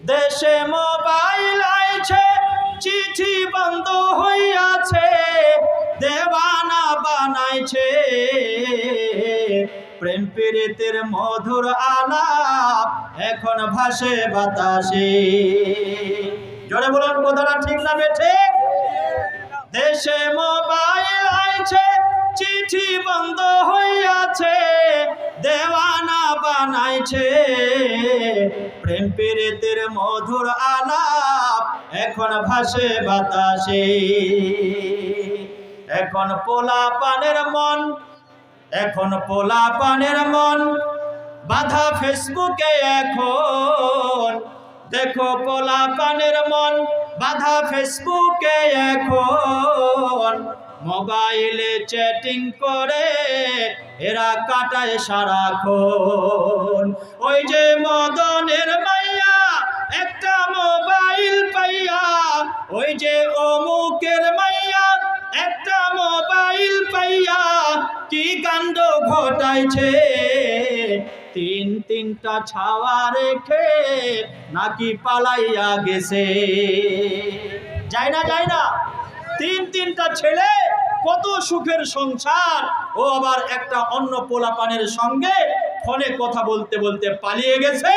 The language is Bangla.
দেশে মোবাইল আইছে, চিঠি বন্ধ হইয়াছে দেওয়ানা বানাইছে। প্রেম পীড়িতের মধুর আলাপ এখন ভাসে বাতাসে। জোরে বলুন, কথাটা ঠিক না বেঠে দেশে মোবাইল আইছে, চিঠি বন্ধ দেওয়ানা বানাইছে। প্রেম পীড়িতের মধুর আলাপ, এখন ভাসে বাতাসে। এখন পোলা পানের মন, এখন পোলা পানের মন, বাধা ফেসবুকে এখন। দেখো পোলা পানের মন, বাধা ফেসবুকে এখন। মোবাইলে চ্যাটিং করে, এরা কাটায় সারাক্ষণ। ওই যে মদনের মাইয়া, একটা মোবাইল পাইয়া, ওই যে অমুকের মাইয়া, একটা মোবাইল পাইয়া, কি কাণ্ড ঘটাইছে? তিন তিনটা ছাওয়া রেখে নাকি পালাইয়া গেছে? যায় না যায় না। তিন তিনটা ছেলে কত সুখের সংসার। ও আবার একটা অন্য পোলাপানের সঙ্গে ফোনে কথা বলতে বলতে পালিয়ে গেছে।